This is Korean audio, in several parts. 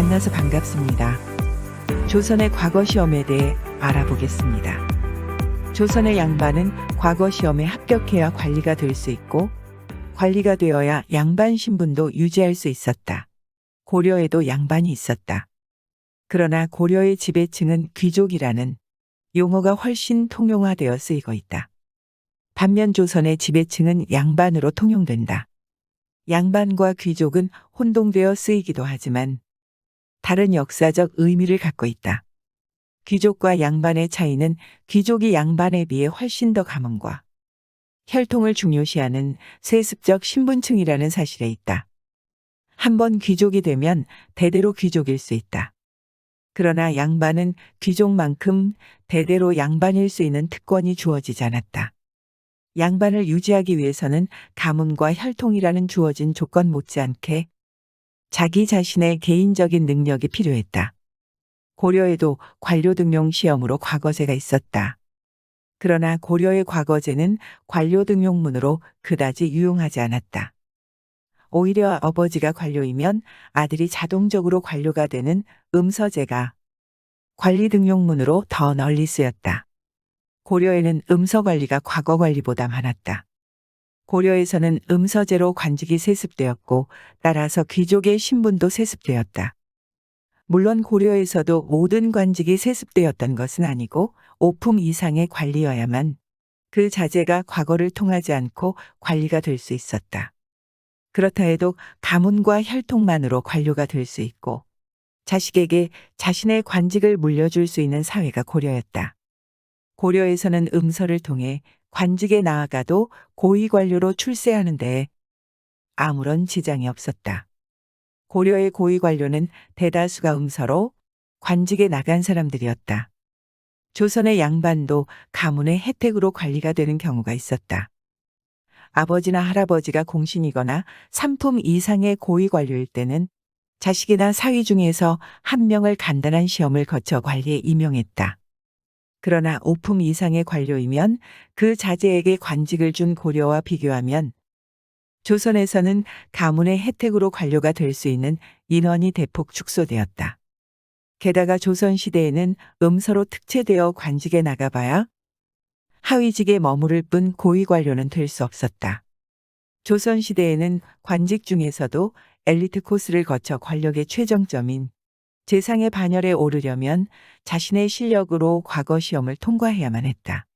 만나서 반갑습니다. 조선의 과거 시험에 대해 알아보겠습니다. 조선의 양반은 과거 시험에 합격해야 관리가 될 수 있고 관리가 되어야 양반 신분도 유지할 수 있었다. 고려에도 양반이 있었다. 그러나 고려의 지배층은 귀족이라는 용어가 훨씬 통용화되어 쓰이고 있다. 반면 조선의 지배층은 양반으로 통용된다. 양반과 귀족은 혼동되어 쓰이기도 하지만 다른 역사적 의미를 갖고 있다. 귀족과 양반의 차이는 귀족이 양반에 비해 훨씬 더 가문과 혈통을 중요시하는 세습적 신분층이라는 사실에 있다. 한번 귀족이 되면 대대로 귀족일 수 있다. 그러나 양반은 귀족만큼 대대로 양반일 수 있는 특권이 주어지지 않았다. 양반을 유지하기 위해서는 가문과 혈통이라는 주어진 조건 못지않게 자기 자신의 개인적인 능력이 필요했다. 고려에도 관료 등용 시험으로 과거제가 있었다. 그러나 고려의 과거제는 관료 등용문으로 그다지 유용하지 않았다. 오히려 아버지가 관료이면 아들이 자동적으로 관료가 되는 음서제가 관리 등용문으로 더 널리 쓰였다. 고려에는 음서 관리가 과거 관리보다 많았다. 고려에서는 음서제로 관직이 세습되었고 따라서 귀족의 신분도 세습되었다. 물론 고려에서도 모든 관직이 세습되었던 것은 아니고 오품 이상의 관리여야만 그 자제가 과거를 통하지 않고 관리가 될 수 있었다. 그렇다 해도 가문과 혈통만으로 관료가 될 수 있고 자식에게 자신의 관직을 물려줄 수 있는 사회가 고려였다. 고려에서는 음서를 통해 관직에 나아가도 고위 관료로 출세하는데 아무런 지장이 없었다. 고려의 고위 관료는 대다수가 음서로 관직에 나간 사람들이었다. 조선의 양반도 가문의 혜택으로 관리가 되는 경우가 있었다. 아버지나 할아버지가 공신이거나 삼품 이상의 고위 관료일 때는 자식이나 사위 중에서 한 명을 간단한 시험을 거쳐 관리에 임용했다. 그러나 오품 이상의 관료이면 그 자제에게 관직을 준 고려와 비교하면 조선에서는 가문의 혜택으로 관료가 될 수 있는 인원이 대폭 축소되었다. 게다가 조선시대에는 음서로 특채되어 관직에 나가봐야 하위직에 머무를 뿐 고위 관료는 될 수 없었다. 조선시대에는 관직 중에서도 엘리트 코스를 거쳐 권력의 최정점인 재상의 반열에 오르려면 자신의 실력으로 과거 시험을 통과해야만 했다.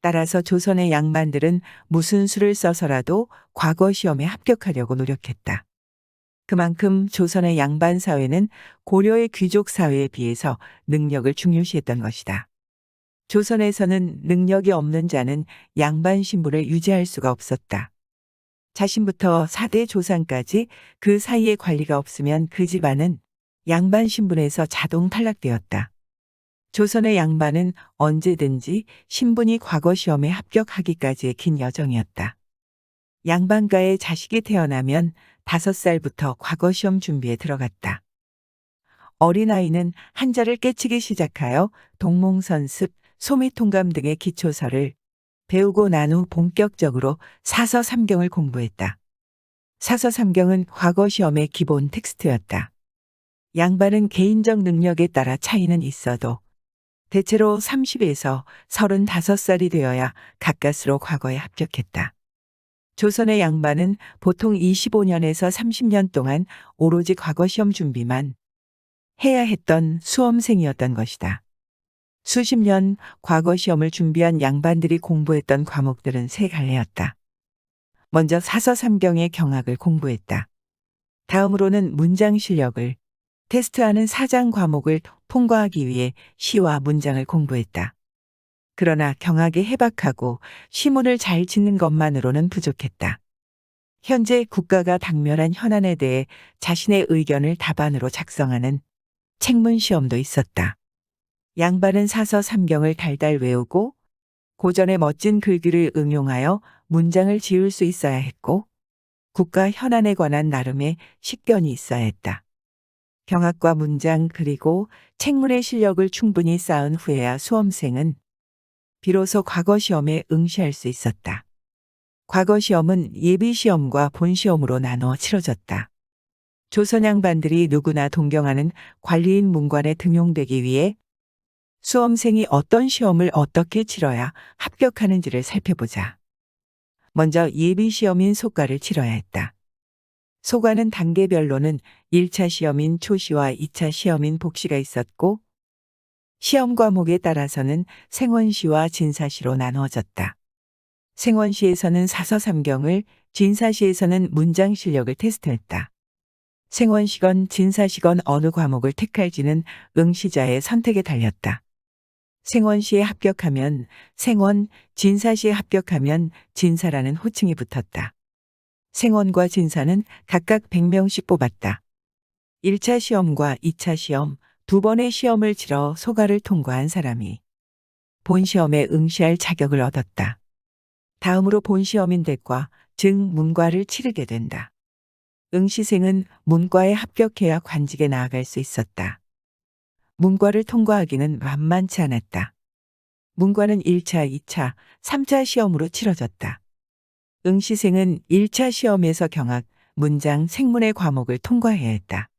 따라서 조선의 양반들은 무슨 수를 써서라도 과거 시험에 합격하려고 노력했다. 그만큼 조선의 양반 사회는 고려의 귀족 사회에 비해서 능력을 중요시했던 것이다. 조선에서는 능력이 없는 자는 양반 신분을 유지할 수가 없었다. 자신부터 4대 조상까지 그 사이에 관리가 없으면 그 집안은 양반 신분에서 자동 탈락되었다. 조선의 양반은 언제든지 신분이 과거 시험에 합격하기까지의 긴 여정이었다. 양반가의 자식이 태어나면 다섯 살부터 과거 시험 준비에 들어갔다. 어린아이는 한자를 깨치기 시작하여 동몽선습, 소미통감 등의 기초서를 배우고 난 후 본격적으로 사서 삼경을 공부했다. 사서 삼경은 과거 시험의 기본 텍스트였다. 양반은 개인적 능력에 따라 차이는 있어도 대체로 30에서 35살이 되어야 가까스로 과거에 합격했다. 조선의 양반은 보통 25년에서 30년 동안 오로지 과거 시험 준비만 해야 했던 수험생이었던 것이다. 수십 년 과거 시험을 준비한 양반들이 공부했던 과목들은 세 갈래였다. 먼저 사서 삼경의 경학을 공부했다. 다음으로는 문장 실력을 테스트하는 사장 과목을 통과하기 위해 시와 문장을 공부했다. 그러나 경학에 해박하고 시문을 잘 짓는 것만으로는 부족했다. 현재 국가가 당면한 현안에 대해 자신의 의견을 답안으로 작성하는 책문 시험도 있었다. 양반은 사서 삼경을 달달 외우고 고전의 멋진 글귀를 응용하여 문장을 지을 수 있어야 했고 국가 현안에 관한 나름의 식견이 있어야 했다. 경학과 문장 그리고 책문의 실력을 충분히 쌓은 후에야 수험생은 비로소 과거 시험에 응시할 수 있었다. 과거 시험은 예비 시험과 본 시험으로 나누어 치러졌다. 조선 양반들이 누구나 동경하는 관리인 문관에 등용되기 위해 수험생이 어떤 시험을 어떻게 치러야 합격하는지를 살펴보자. 먼저 예비 시험인 소과를 치러야 했다. 소과는 단계별로는 1차 시험인 초시와 2차 시험인 복시가 있었고 시험 과목에 따라서는 생원시와 진사시로 나누어졌다. 생원시에서는 사서 삼경을, 진사시에서는 문장 실력을 테스트했다. 생원시건 진사시건 어느 과목을 택할지는 응시자의 선택에 달렸다. 생원시에 합격하면 생원, 진사시에 합격하면 진사라는 호칭이 붙었다. 생원과 진사는 각각 100명씩 뽑았다. 1차 시험과 2차 시험, 두 번의 시험을 치러 소가를 통과한 사람이 본 시험에 응시할 자격을 얻었다. 다음으로 본 시험인대과, 즉 문과를 치르게 된다. 응시생은 문과에 합격해야 관직에 나아갈 수 있었다. 문과를 통과하기는 만만치 않았다. 문과는 1차, 2차, 3차 시험으로 치러졌다. 응시생은 1차 시험에서 경학, 문장, 생문의 과목을 통과해야 했다.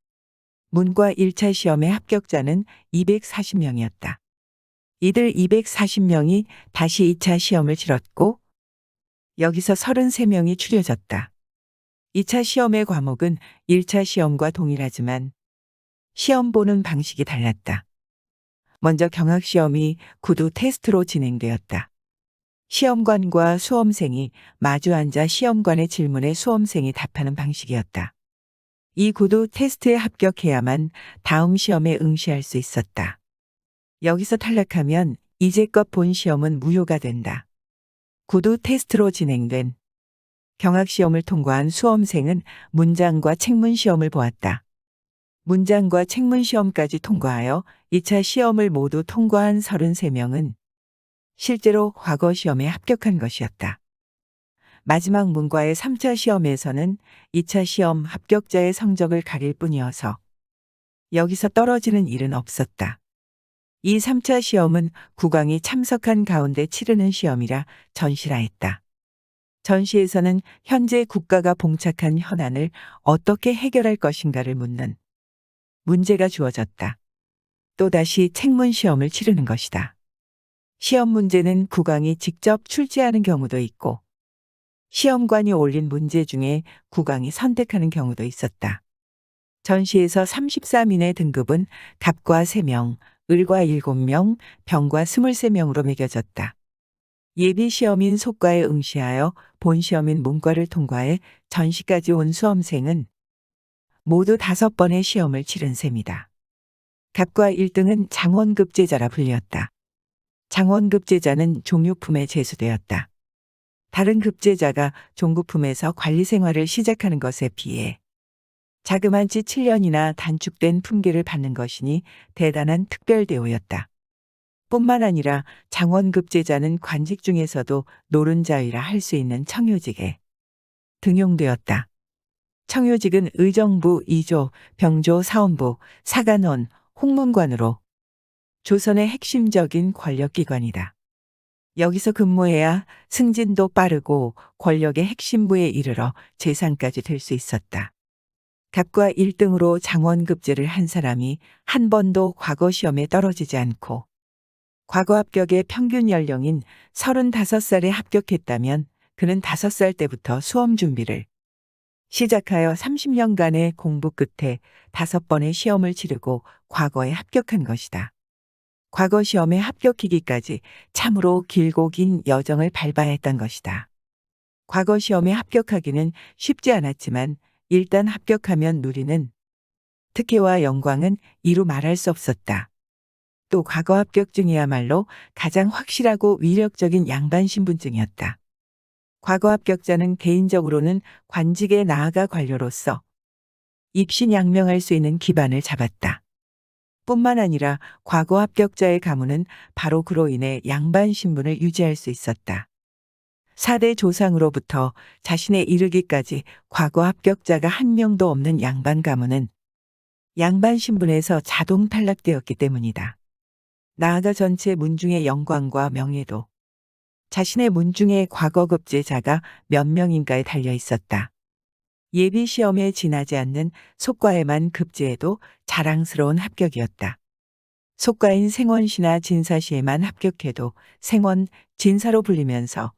문과 1차 시험의 합격자는 240명이었다. 이들 240명이 다시 2차 시험을 치렀고 여기서 33명이 추려졌다. 2차 시험의 과목은 1차 시험과 동일하지만 시험 보는 방식이 달랐다. 먼저 경학시험이 구두 테스트로 진행되었다. 시험관과 수험생이 마주 앉아 시험관의 질문에 수험생이 답하는 방식이었다. 이 구두 테스트에 합격해야만 다음 시험에 응시할 수 있었다. 여기서 탈락하면 이제껏 본 시험은 무효가 된다. 구두 테스트로 진행된 경학시험을 통과한 수험생은 문장과 책문 시험을 보았다. 문장과 책문 시험까지 통과하여 2차 시험을 모두 통과한 33명은 실제로 과거 시험에 합격한 것이었다. 마지막 문과의 3차 시험에서는 2차 시험 합격자의 성적을 가릴 뿐이어서 여기서 떨어지는 일은 없었다. 이 3차 시험은 국왕이 참석한 가운데 치르는 시험이라 전시라 했다. 전시에서는 현재 국가가 봉착한 현안을 어떻게 해결할 것인가를 묻는 문제가 주어졌다. 또다시 책문 시험을 치르는 것이다. 시험 문제는 국왕이 직접 출제하는 경우도 있고 시험관이 올린 문제 중에 국왕이 선택하는 경우도 있었다. 전시에서 33인의 등급은 갑과 3명, 을과 7명, 병과 23명으로 매겨졌다. 예비 시험인 속과에 응시하여 본 시험인 문과를 통과해 전시까지 온 수험생은 모두 다섯 번의 시험을 치른 셈이다. 갑과 1등은 장원급제자라 불렸다. 장원급제자는 종유품에 제수되었다. 다른 급제자가 종구품에서 관리 생활을 시작하는 것에 비해 자그만 지 7년이나 단축된 품계를 받는 것이니 대단한 특별 대우였다. 뿐만 아니라 장원급제자는 관직 중에서도 노른자위라 할 수 있는 청요직에 등용되었다. 청요직은 의정부 2조, 병조 사원부, 사관원, 홍문관으로 조선의 핵심적인 권력기관이다. 여기서 근무해야 승진도 빠르고 권력의 핵심부에 이르러 재상까지 될 수 있었다. 갑과 1등으로 장원급제를 한 사람이 한 번도 과거 시험에 떨어지지 않고 과거 합격의 평균 연령인 35살에 합격했다면 그는 5살 때부터 수험 준비를 시작하여 30년간의 공부 끝에 다섯 번의 시험을 치르고 과거에 합격한 것이다. 과거 시험에 합격하기까지 참으로 길고 긴 여정을 밟아야 했던 것이다. 과거 시험에 합격하기는 쉽지 않았지만 일단 합격하면 누리는 특혜와 영광은 이루 말할 수 없었다. 또 과거 합격증이야말로 가장 확실하고 위력적인 양반 신분증이었다. 과거 합격자는 개인적으로는 관직에 나아가 관료로서 입신 양명할 수 있는 기반을 잡았다. 뿐만 아니라 과거 합격자의 가문은 바로 그로 인해 양반 신분을 유지할 수 있었다. 4대 조상으로부터 자신에 이르기까지 과거 합격자가 한 명도 없는 양반 가문은 양반 신분에서 자동 탈락되었기 때문이다. 나아가 전체 문중의 영광과 명예도 자신의 문중의 과거 급제자가 몇 명인가에 달려 있었다. 예비 시험에 지나지 않는 속과에만 급제해도 자랑스러운 합격이었다. 속과인 생원시나 진사시에만 합격해도 생원, 진사로 불리면서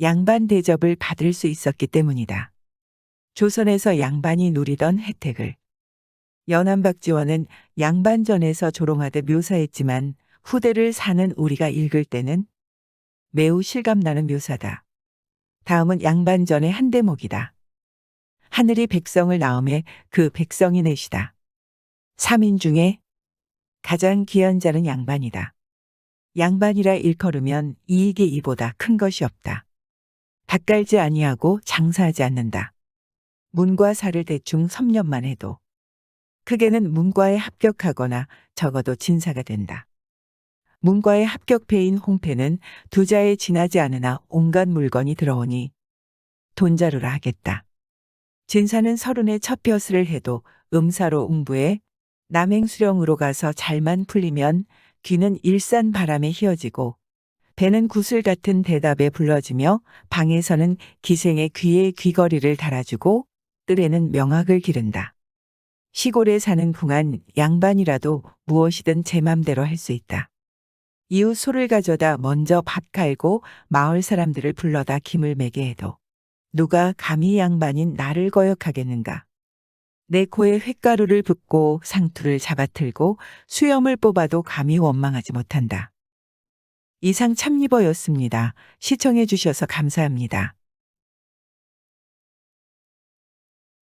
양반 대접을 받을 수 있었기 때문이다. 조선에서 양반이 누리던 혜택을 연안박지원은 양반전에서 조롱하듯 묘사했지만 후대를 사는 우리가 읽을 때는 매우 실감나는 묘사다. 다음은 양반전의 한 대목이다. 하늘이 백성을 낳음에 그 백성이 넷이다. 3인 중에 가장 귀한 자는 양반이다. 양반이라 일컬으면 이익이 이보다 큰 것이 없다. 닭 깔지 아니하고 장사하지 않는다. 문과 사를 대충 섭렵만 해도 크게는 문과에 합격하거나 적어도 진사가 된다. 문과에 합격패인 홍패는 두 자에 지나지 않으나 온갖 물건이 들어오니 돈자루라 하겠다. 진사는 서른에 첫 벼슬을 해도 음사로 웅부에 남행수령으로 가서 잘만 풀리면 귀는 일산 바람에 휘어지고 배는 구슬 같은 대답에 불러지며 방에서는 기생의 귀에 귀걸이를 달아주고 뜰에는 명악을 기른다. 시골에 사는 궁한 양반이라도 무엇이든 제 맘대로 할 수 있다. 이웃 소를 가져다 먼저 밭 갈고 마을 사람들을 불러다 김을 매게 해도 누가 감히 양반인 나를 거역하겠는가. 내 코에 횟가루를 붓고 상투를 잡아틀고 수염을 뽑아도 감히 원망하지 못한다. 이상 참리버였습니다. 시청해 주셔서 감사합니다.